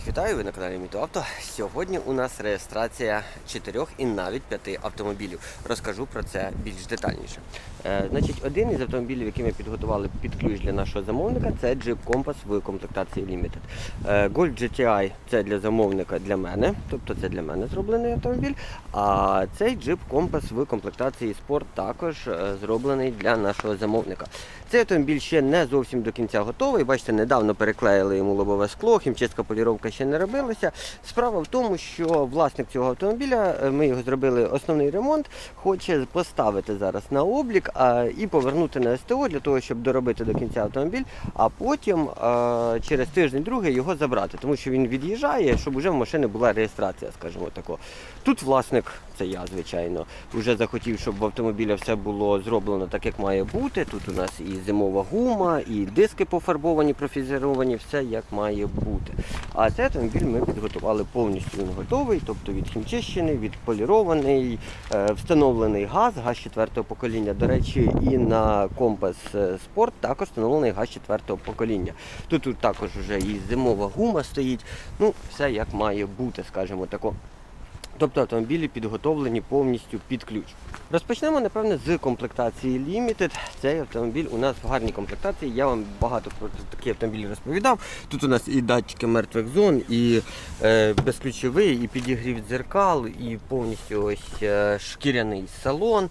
Всіх вітаю, ви на каналі Мітоавто. Сьогодні у нас реєстрація чотирьох і навіть п'яти автомобілів. Розкажу про це більш детальніше. Е, значить, один із автомобілів, який ми підготували під ключ для нашого замовника, це Jeep Compass в комплектації Limited. Е, Gold GTI це для замовника для мене, тобто це для мене зроблений автомобіль. А цей Jeep Compass в комплектації Sport також е, зроблений для нашого замовника. Цей автомобіль ще не зовсім до кінця готовий. Бачите, недавно переклеїли йому лобове скло, хімчистка поліровка ще не робилася. Справа в тому, що власник цього автомобіля, ми його зробили основний ремонт, хоче поставити зараз на облік а, і повернути на СТО для того, щоб доробити до кінця автомобіль, а потім через тиждень-другий його забрати, тому що він від'їжджає, щоб вже в машини була реєстрація, скажімо тако. Тут власник, це я, звичайно, вже захотів, щоб в автомобіля все було зроблено так, як має бути. Тут у нас і зимова гума, і диски пофарбовані, профізеровані, все як має бути. А цей автомобіль ми підготували повністю він готовий, тобто відхімчищений, відполірований, е, встановлений газ, газ четвертого покоління. До речі, і на компас е, спорт також встановлений газ четвертого покоління. Тут, тут також вже і зимова гума стоїть. Ну, все як має бути, скажімо тако. Тобто автомобілі підготовлені повністю під ключ. Розпочнемо, напевне, з комплектації Limited. Цей автомобіль у нас в гарній комплектації. Я вам багато про такі автомобілі розповідав. Тут у нас і датчики мертвих зон, і е, безключовий, і підігрів дзеркал, і повністю ось е, шкіряний салон.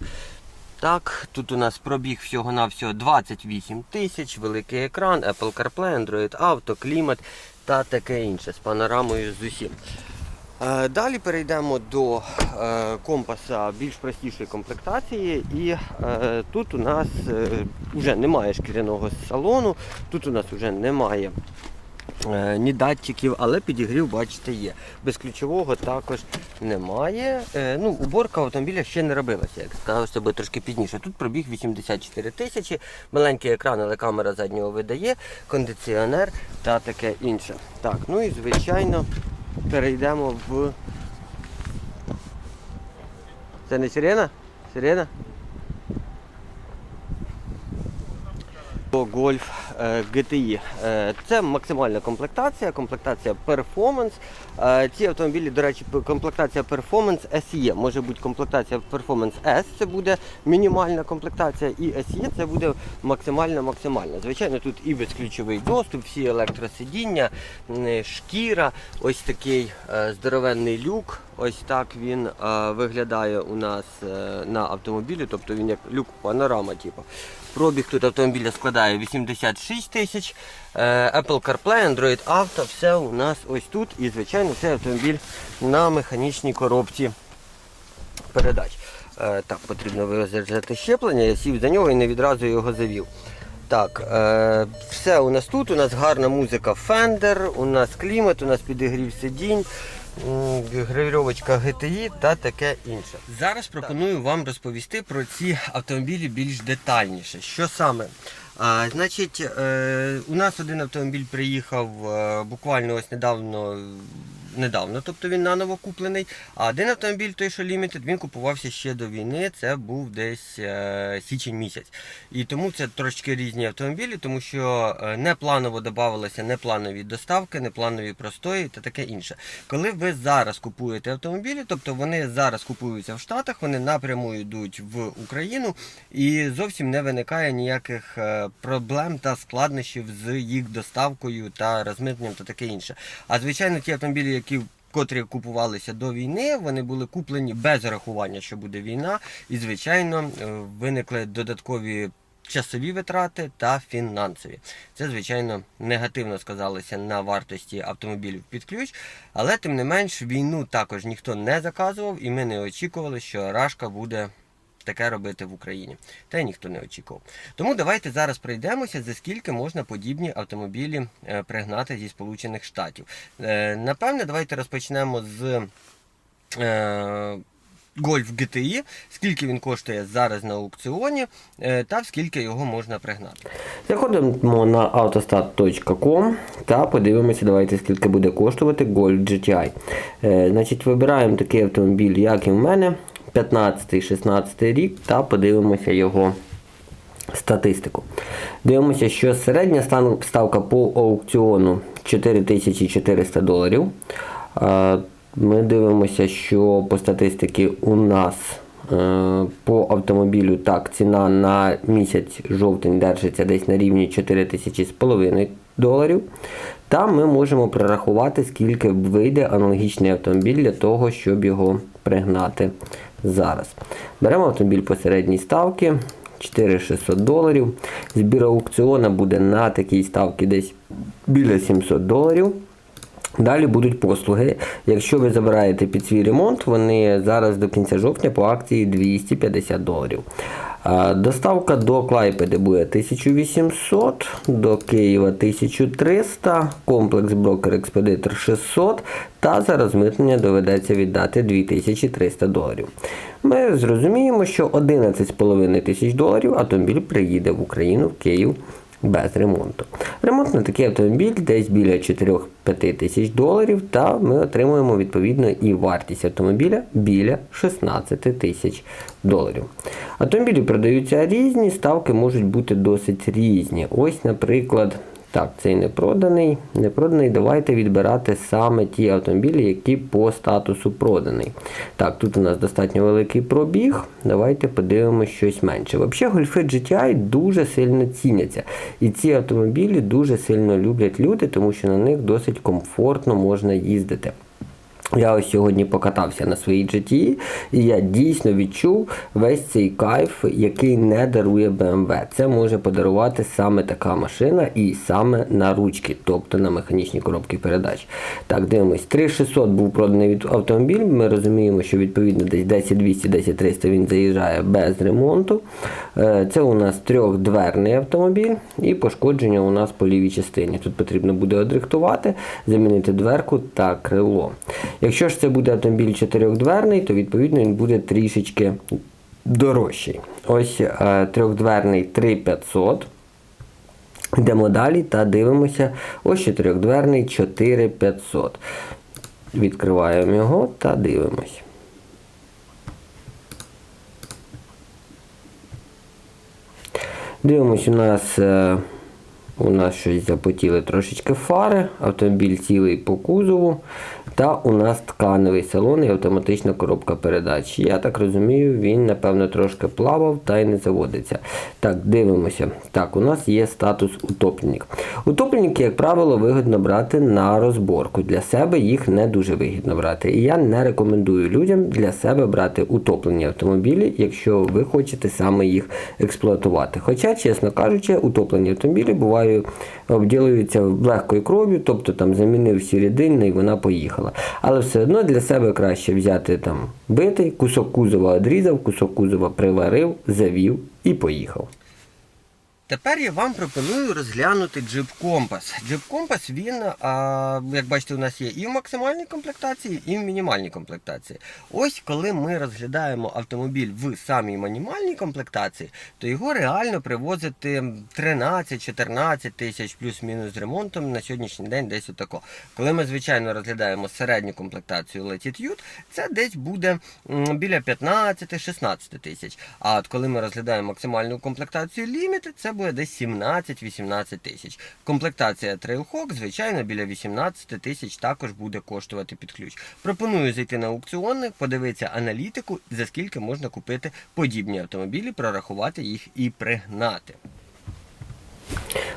Так, тут у нас пробіг всього-навсього 28 тисяч, великий екран, Apple CarPlay, Android Auto, клімат та таке інше з панорамою з усім. Е, Далі перейдемо до е, компаса більш простішої комплектації. І е, тут у нас вже немає шкіряного салону, тут у нас вже немає ні датчиків, але підігрів, бачите, є. Безключового також немає. Е, ну, уборка автомобіля ще не робилася, як сказав, це буде трошки пізніше. Тут пробіг 84 тисячі, маленький екран, але камера заднього видає, кондиціонер та таке інше. Так, ну і звичайно перейдемо в. Це не сирена? Сирена? Golf е, GTI. Е, Це максимальна комплектація, комплектація Performance. Е, Ці автомобілі, до речі, комплектація Performance SE. Може бути комплектація Performance S, це буде мінімальна комплектація, і SE це буде максимальна максимальна. Звичайно, тут і безключовий доступ, всі електросидіння, шкіра, ось такий е, здоровенний люк. Ось так він е, виглядає у нас е, на автомобілі, тобто він як люк панорама, типу. Пробіг тут автомобіля складає 86 тисяч. Е, Apple CarPlay, Android Auto, все у нас ось тут. І, звичайно, це автомобіль на механічній коробці передач. Е, Так, потрібно вирізати щеплення, я сів за нього і не відразу його завів. Так, е, все у нас тут. У нас гарна музика Fender, у нас клімат, у нас підігрів сидінь, гравіровочка GTI та таке інше. Зараз пропоную вам розповісти про ці автомобілі більш детальніше. Що саме? А, значить, е, у нас один автомобіль приїхав е, буквально ось недавно. Недавно, тобто він наново куплений. А один автомобіль, той, що Limited, він купувався ще до війни. Це був десь е, січень місяць. І тому це трошки різні автомобілі, тому що е, не додавалися непланові доставки, непланові простої та таке інше. Коли ви зараз купуєте автомобілі, тобто вони зараз купуються в Штатах, вони напряму йдуть в Україну і зовсім не виникає ніяких е, проблем та складнощів з їх доставкою та розмитненням та таке інше. А звичайно, ті автомобілі, які котрі купувалися до війни, вони були куплені без рахування, що буде війна, і звичайно е, виникли додаткові. Часові витрати та фінансові. Це, звичайно, негативно сказалося на вартості автомобілів під ключ, але тим не менш війну також ніхто не заказував, і ми не очікували, що Рашка буде таке робити в Україні. Та й ніхто не очікував. Тому давайте зараз пройдемося, за скільки можна подібні автомобілі е, пригнати зі Сполучених Штатів. Е, Напевне, давайте розпочнемо з. е, Гольф GTI, скільки він коштує зараз на аукціоні е, та скільки його можна пригнати. Заходимо на autostat.com та подивимося, давайте скільки буде коштувати Golf GTI. Е, Значить, вибираємо такий автомобіль, як і в мене, 15-16 рік, та подивимося його статистику. Дивимося, що середня ставка по аукціону 4400 доларів. Ми дивимося, що по статистиці у нас е, по автомобілю так, ціна на місяць жовтень держиться десь на рівні 4000 з половиною доларів. Та ми можемо прорахувати, скільки вийде аналогічний автомобіль для того, щоб його пригнати зараз. Беремо автомобіль по середній ставки 4600 доларів. Збір аукціона буде на такій ставці десь біля 700 доларів. Далі будуть послуги. Якщо ви забираєте під свій ремонт, вони зараз до кінця жовтня по акції 250 доларів. Доставка до Клайпеди буде 1800, до Києва 1300, комплекс брокер експедитор 600 та за розмитнення доведеться віддати 2300 доларів. Ми зрозуміємо, що 11,5 тисяч доларів автомобіль приїде в Україну в Київ без ремонту. Ремонт на такий автомобіль десь біля 4-5 тисяч доларів, та ми отримуємо відповідно і вартість автомобіля біля 16 тисяч доларів. Автомобілі продаються різні, ставки можуть бути досить різні. Ось, наприклад. Так, цей не проданий. Не проданий. Давайте відбирати саме ті автомобілі, які по статусу проданий. Так, тут у нас достатньо великий пробіг. Давайте подивимося щось менше. Взагалі, гольфи GTI дуже сильно ціняться. І ці автомобілі дуже сильно люблять люди, тому що на них досить комфортно можна їздити. Я ось сьогодні покатався на своїй GTI, і я дійсно відчув весь цей кайф, який не дарує BMW. Це може подарувати саме така машина і саме на ручки, тобто на механічні коробки передач. Так, дивимось, 3600 був проданий автомобіль. Ми розуміємо, що відповідно десь 10200, 10300 він заїжджає без ремонту. Е, Це у нас трьохдверний автомобіль і пошкодження у нас по лівій частині. Тут потрібно буде одрихтувати, замінити дверку та крило. Якщо ж це буде автомобіль чотирьохдверний, то відповідно він буде трішечки дорожчий. Ось е, трьохдверний 3500. Йдемо далі та дивимося. Ось чотирьохдверний 4500. Відкриваємо його та дивимось. Дивимось, у нас, е, у нас щось запотіли трошечки фари, автомобіль цілий по кузову. Та у нас тканевий салон і автоматична коробка передач. Я так розумію, він, напевно, трошки плавав та й не заводиться. Так, дивимося. Так, у нас є статус утопленник. Утопленники, як правило, вигідно брати на розборку. Для себе їх не дуже вигідно брати. І я не рекомендую людям для себе брати утоплені автомобілі, якщо ви хочете саме їх експлуатувати. Хоча, чесно кажучи, утоплені автомобілі бувають обділуються легкою кров'ю, тобто там замінив всі рідини і вона поїхала. Але все одно для себе краще взяти там битий, кусок кузова одрізав, кусок кузова приварив, завів і поїхав. Тепер я вам пропоную розглянути. Jeep Compass, він, як бачите, у нас є і в максимальній комплектації, і в мінімальній комплектації. Ось коли ми розглядаємо автомобіль в самій мінімальній комплектації, то його реально привозити 13-14 тисяч плюс-мінус з ремонтом на сьогоднішній день десь отако. Коли ми, звичайно, розглядаємо середню комплектацію Latitude, це десь буде біля 15-16 тисяч. А от коли ми розглядаємо максимальну комплектацію Limited, це буде десь 17-18 тисяч. Комплектація Trailhawk, звичайно, біля 18 тисяч також буде коштувати під ключ. Пропоную зайти на аукціони, подивитися аналітику, за скільки можна купити подібні автомобілі, прорахувати їх і пригнати.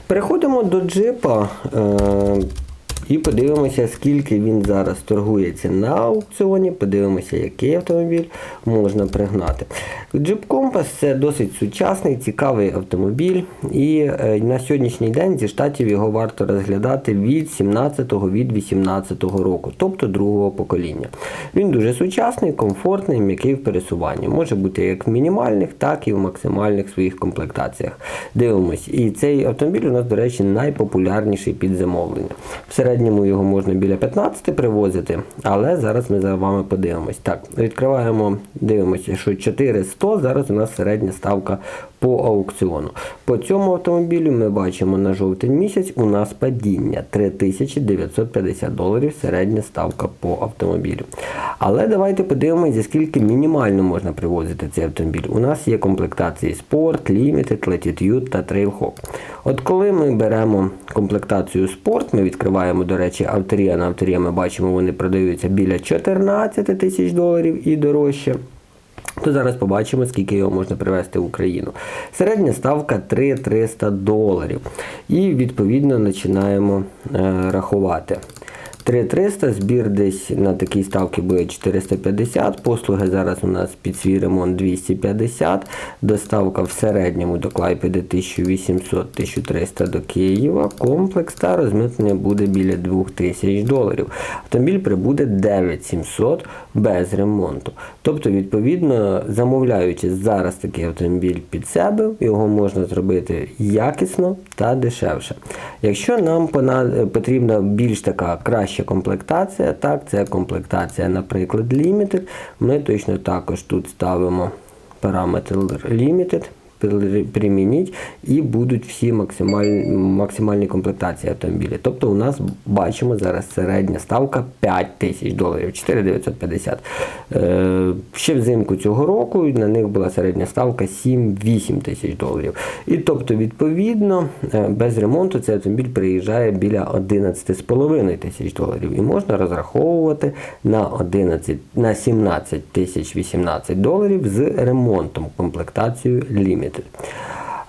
Переходимо до джипа е, і подивимося, скільки він зараз торгується на аукціоні. Подивимося, який автомобіль можна пригнати. Jeep Compass це досить сучасний, цікавий автомобіль. І е, на сьогоднішній день зі штатів його варто розглядати від 17-го, від 18-го року, тобто другого покоління. Він дуже сучасний, комфортний, м'який в пересуванні. Може бути як в мінімальних, так і в максимальних своїх комплектаціях. Дивимось. І цей автомобіль у нас, до речі, найпопулярніший під замовлення. Середньому його можна біля 15 привозити, але зараз ми за вами подивимось. Так, відкриваємо, дивимося, що 400 зараз у нас середня ставка по аукціону. По цьому автомобілю ми бачимо на жовтень місяць у нас падіння 3950 доларів середня ставка по автомобілю. Але давайте подивимося, за скільки мінімально можна привозити цей автомобіль. У нас є комплектації Sport, Limited, Latitude та Trailhawk. От коли ми беремо комплектацію спорт, ми відкриваємо, до речі, авторія. На авторія ми бачимо, вони продаються біля 14 тисяч доларів і дорожче. То зараз побачимо, скільки його можна привезти в Україну. Середня ставка 3-300 доларів. І відповідно починаємо е, рахувати. 3300, збір десь на такій ставці буде 450, послуги зараз у нас під свій ремонт 250, доставка в середньому до Клайпеди 1800-1300 до Києва, комплекс та розмитнення буде біля 2000 доларів. Автомобіль прибуде 9700 без ремонту. Тобто, відповідно, замовляючи зараз такий автомобіль під себе, його можна зробити якісно та дешевше. Якщо нам потрібна більш така краща комплектація, так, це комплектація, наприклад, Limited, ми точно також тут ставимо параметр Limited, примініть і будуть всі максимальні, максимальні комплектації автомобіля. Тобто у нас бачимо зараз середня ставка 5 тисяч доларів, 4950. Е, ще взимку цього року на них була середня ставка 7-8 тисяч доларів. І тобто, відповідно, е, без ремонту цей автомобіль приїжджає біля 11,5 тисяч доларів. І можна розраховувати на 11, на 17 тисяч 18 доларів з ремонтом комплектацією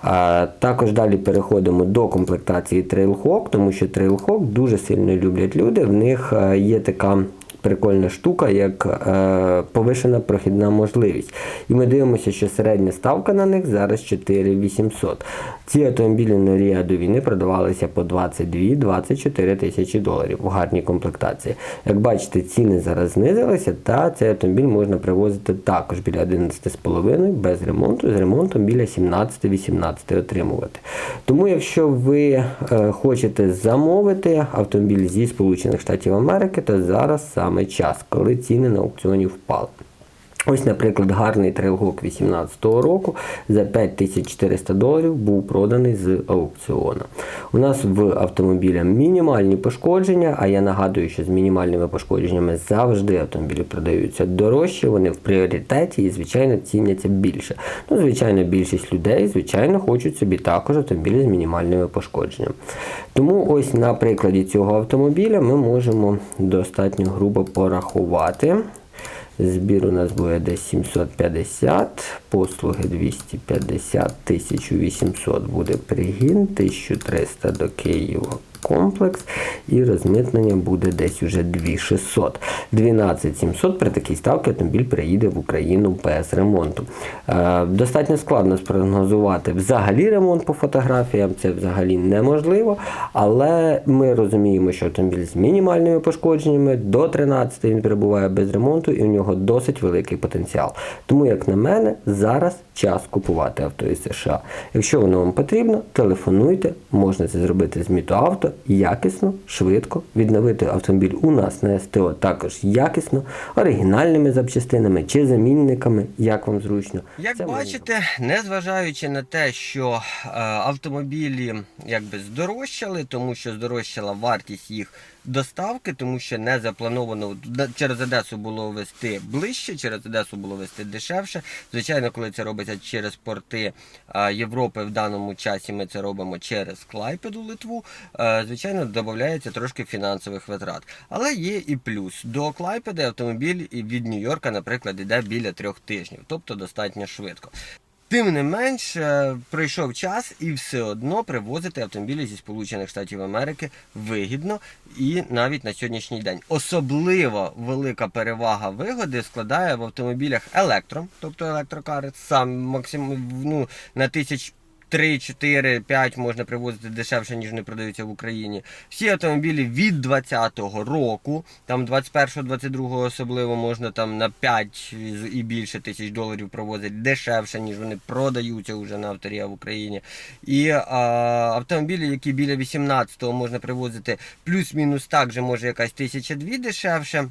А, також далі переходимо до комплектації Trailhawk, тому що Trailhawk дуже сильно люблять люди. В них е, є така прикольна штука, як е, повишена прохідна можливість. І ми дивимося, що середня ставка на них зараз 4800. Ці автомобілі на Ria до війни продавалися по 22-24 тисячі доларів в гарній комплектації. Як бачите, ціни зараз знизилися, та цей автомобіль можна привозити також біля 11,5 без ремонту, з ремонтом біля 17-18 отримувати. Тому, якщо ви е, хочете замовити автомобіль зі Сполучених Штатів Америки, то зараз саме час, коли ціни на аукціоні впали. Ось, наприклад, гарний трейлгок 2018 року за 5400 доларів був проданий з аукціону. У нас в автомобіля мінімальні пошкодження, а я нагадую, що з мінімальними пошкодженнями завжди автомобілі продаються дорожче, вони в пріоритеті і, звичайно, ціняться більше. Ну, звичайно, більшість людей, звичайно, хочуть собі також автомобілі з мінімальними пошкодженнями. Тому ось на прикладі цього автомобіля ми можемо достатньо грубо порахувати. Збір у нас буде десь 750, послуги 250, 1800 буде пригін, 1300 до Києва комплекс і розмитнення буде десь уже 2600. 12700 при такій ставці автомобіль приїде в Україну без ремонту. Е, достатньо складно спрогнозувати взагалі ремонт по фотографіям, це взагалі неможливо, але ми розуміємо, що автомобіль з мінімальними пошкодженнями до 13 він перебуває без ремонту і у нього досить великий потенціал. Тому, як на мене, зараз час купувати авто із США. Якщо воно вам потрібно, телефонуйте, можна це зробити з Мітоавто якісно, швидко, відновити автомобіль у нас на СТО також якісно, оригінальними запчастинами чи замінниками, як вам зручно. Як Це бачите, незважаючи на те, що е, автомобілі якби здорожчали, тому що здорожчала вартість їх доставки, тому що не заплановано через Одесу було вести ближче, через Одесу було вести дешевше. Звичайно, коли це робиться через порти е, Європи, в даному часі ми це робимо через Клайпеду Литву. е, Звичайно, додається трошки фінансових витрат. Але є і плюс. До Клайпеди автомобіль від Нью-Йорка, наприклад, іде біля трьох тижнів, тобто достатньо швидко. Тим не менш, е, пройшов час і все одно привозити автомобілі зі Сполучених Штатів Америки вигідно і навіть на сьогоднішній день. Особливо велика перевага вигоди складає в автомобілях електро, тобто електрокари, сам максимум ну, на тисяч 3, 4, 5 можна привозити дешевше, ніж вони продаються в Україні. Всі автомобілі від 2020 року, там 21-22 особливо можна там на 5 і більше тисяч доларів провозити дешевше, ніж вони продаються вже на авторія в Україні. І а, автомобілі, які біля 18-го можна привозити плюс-мінус так же, може якась тисяча дві дешевше.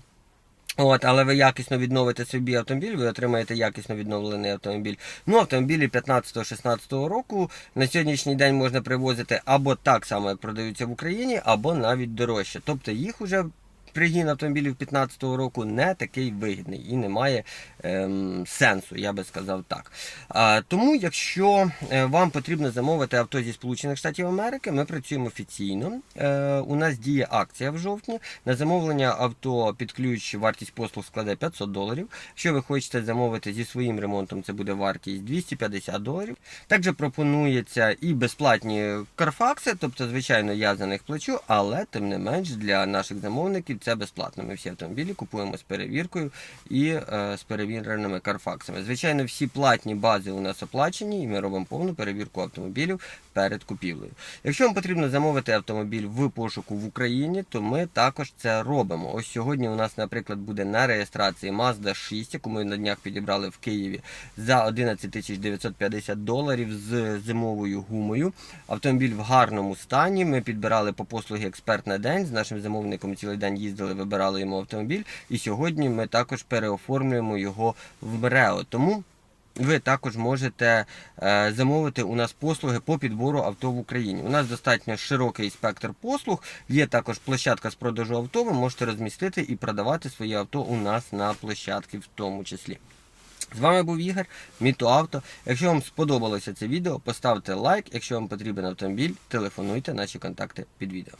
От, але ви якісно відновите собі автомобіль, ви отримаєте якісно відновлений автомобіль. Ну, автомобілі 15-16 року на сьогоднішній день можна привозити або так само, як продаються в Україні, або навіть дорожче. Тобто їх уже пригін автомобілів 15 року не такий вигідний і немає ем, сенсу, я би сказав так. А, тому, якщо е, вам потрібно замовити авто зі Сполучених Штатів Америки, ми працюємо офіційно. Е, у нас діє акція в жовтні. На замовлення авто під ключ вартість послуг складе 500 доларів. Якщо ви хочете замовити зі своїм ремонтом, це буде вартість 250 доларів. Також пропонується і безплатні карфакси, тобто, звичайно, я за них плачу, але тим не менш для наших замовників це безплатно. Ми всі автомобілі купуємо з перевіркою і е, з перевіреними карфаксами. Звичайно, всі платні бази у нас оплачені, і ми робимо повну перевірку автомобілів перед купівлею. Якщо вам потрібно замовити автомобіль в пошуку в Україні, то ми також це робимо. Ось сьогодні у нас, наприклад, буде на реєстрації Mazda 6, яку ми на днях підібрали в Києві за 11 950 доларів з зимовою гумою. Автомобіль в гарному стані. Ми підбирали по послуги експерт на день. З нашим замовником цілий день їздили, вибирали йому автомобіль. І сьогодні ми також переоформлюємо його в МРЕО. Тому ви також можете е, замовити у нас послуги по підбору авто в Україні. У нас достатньо широкий спектр послуг. Є також площадка з продажу авто. Ви можете розмістити і продавати свої авто у нас на площадці в тому числі. З вами був Ігор, Міто Авто. Якщо вам сподобалося це відео, поставте лайк. Якщо вам потрібен автомобіль, телефонуйте наші контакти під відео.